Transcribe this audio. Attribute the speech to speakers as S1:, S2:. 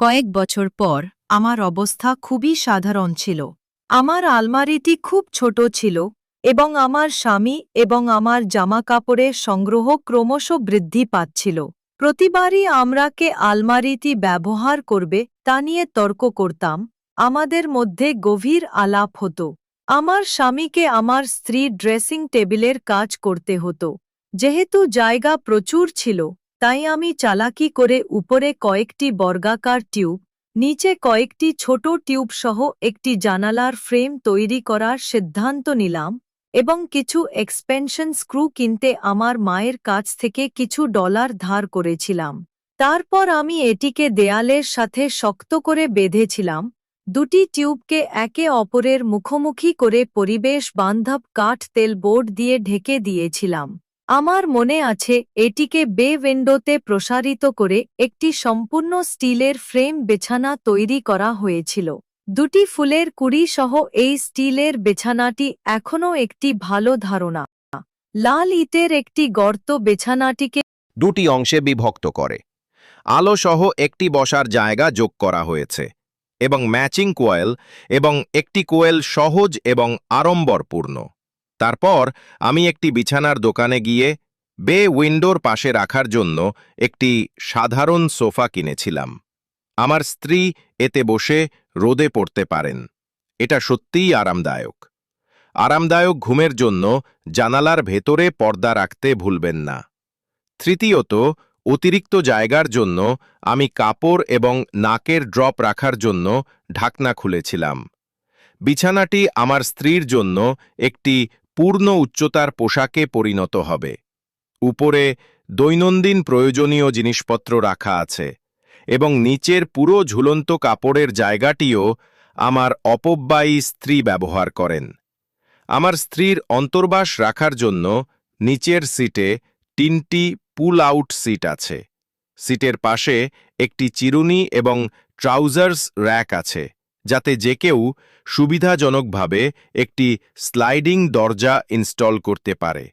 S1: কয়েক বছর পর আমার অবস্থা খুবই সাধারণ ছিল। আমার আলমারিটি খুব ছোট ছিল এবং আমার স্বামী এবং আমার জামাকাপড়ের সংগ্রহ ক্রমশ বৃদ্ধি পাচ্ছিল। প্রতিবারই আমরা কে আলমারিটি ব্যবহার করবে তা নিয়ে তর্ক করতাম, আমাদের মধ্যে গভীর আলাপ হতো। আমার স্বামীকে আমার স্ত্রী ড্রেসিং টেবিলের কাজ করতে হতো, যেহেতু জায়গা প্রচুর ছিল। তাই আমি চালাকি করে উপরে কয়েকটি বর্গাকার টিউব, নিচে কয়েকটি ছোট টিউব সহ একটি জানালার ফ্রেম তৈরি করার সিদ্ধান্ত নিলাম এবং কিছু এক্সপেনশন স্ক্রু কিনতে আমার মায়ের কাছ থেকে কিছু ডলার ধার করেছিলাম। তারপর আমি এটিকে দেয়ালের সাথে শক্ত করে বেঁধেছিলাম। দুটি টিউবকে একে অপরের মুখোমুখি করে পরিবেশ বান্ধব কাঠ তেল বোর্ড দিয়ে ঢেকে দিয়েছিলাম। আমার মনে আছে, এটিকে বে উইন্ডোতে প্রসারিত করে একটি সম্পূর্ণ স্টিলের ফ্রেম বিছানা তৈরি করা হয়েছিল। দুটি ফুলের কুড়ি সহ এই স্টিলের বিছানাটি এখনও একটি ভালো ধারণা। লাল ইটের একটি গর্ত বিছানাটিকে
S2: দুটি অংশে বিভক্ত করে। আলো সহ একটি বসার জায়গা যোগ করা হয়েছে এবং ম্যাচিং কোয়েল এবং একটি কোয়েল সহজ এবং আড়ম্বরপূর্ণ। তারপর আমি একটি বিছানার দোকানে গিয়ে বে উইন্ডোর পাশে রাখার জন্য একটি সাধারণ সোফা কিনেছিলাম। আমার স্ত্রী এতে বসে রোদে পড়তে পারেন। এটা সত্যিই আরামদায়ক। আরামদায়ক ঘুমের জন্য জানালার ভেতরে পর্দা রাখতে ভুলবেন না। তৃতীয়ত, অতিরিক্ত জায়গার জন্য আমি কাপড় এবং নাকের ড্রপ রাখার জন্য ঢাকনা খুলেছিলাম। বিছানাটি আমার স্ত্রীর জন্য একটি পূর্ণ উচ্চতার পোশাকে পরিণত হবে। উপরে দৈনন্দিন প্রয়োজনীয় জিনিসপত্র রাখা আছে এবং নিচের পুরো ঝুলন্ত কাপড়ের জায়গাটিও আমার অপব্যয়ী স্ত্রী ব্যবহার করেন। আমার স্ত্রীর অন্তর্বাস রাখার জন্য নিচের সিটে তিনটি পুল আউট সিট আছে। সিটের পাশে একটি চিরুনি এবং ট্রাউজার্স র্যাক আছে। যাতে যে কেউ সুবিধাজনকভাবে একটি স্লাইডিং দরজা ইনস্টল করতে পারে।